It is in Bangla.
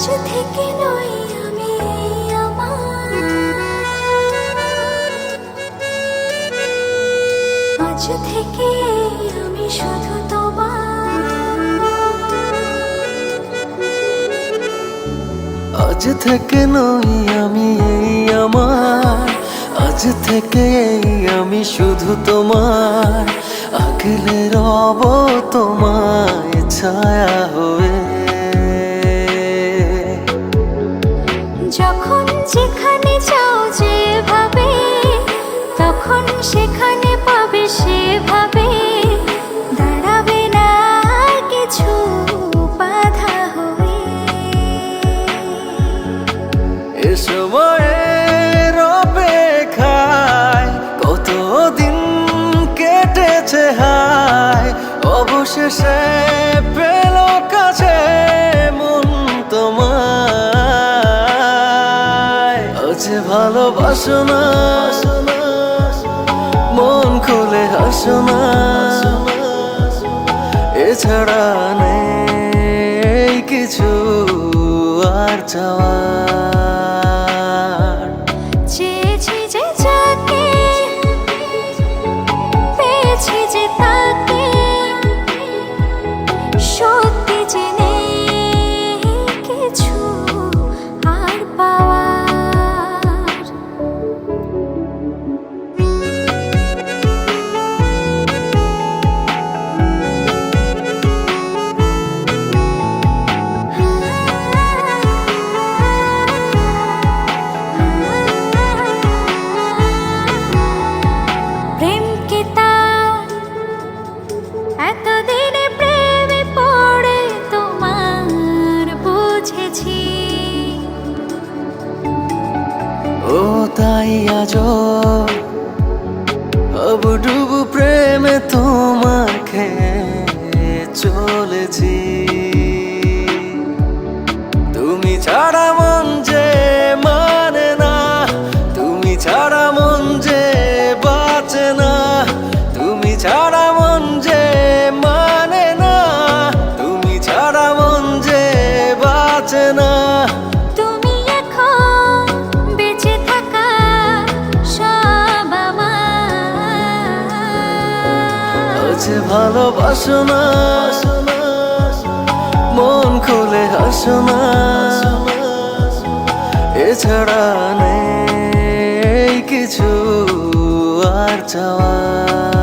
আজ থেকে নই আমি আমার। আজ থেকে আমি শুধু তোমার। আমি আমার। আজ থেকে আমি শুধু তোমার। আগলে রব তোমায় ছায়া হয়ে অবশেষে পেল কাছে মন তোমায়। আজ ভালোবাসো না, মন খুলে হাসো না। এছাড়া নেই কিছু আর চাওয়ার তাই আজ ডুবু প্রেমে তোমার খেয়ে চলেছি। আজ ভালোবাসো না। মন খুলে হাসো না। এছাড়া নেই কিছু আর চাওয়া।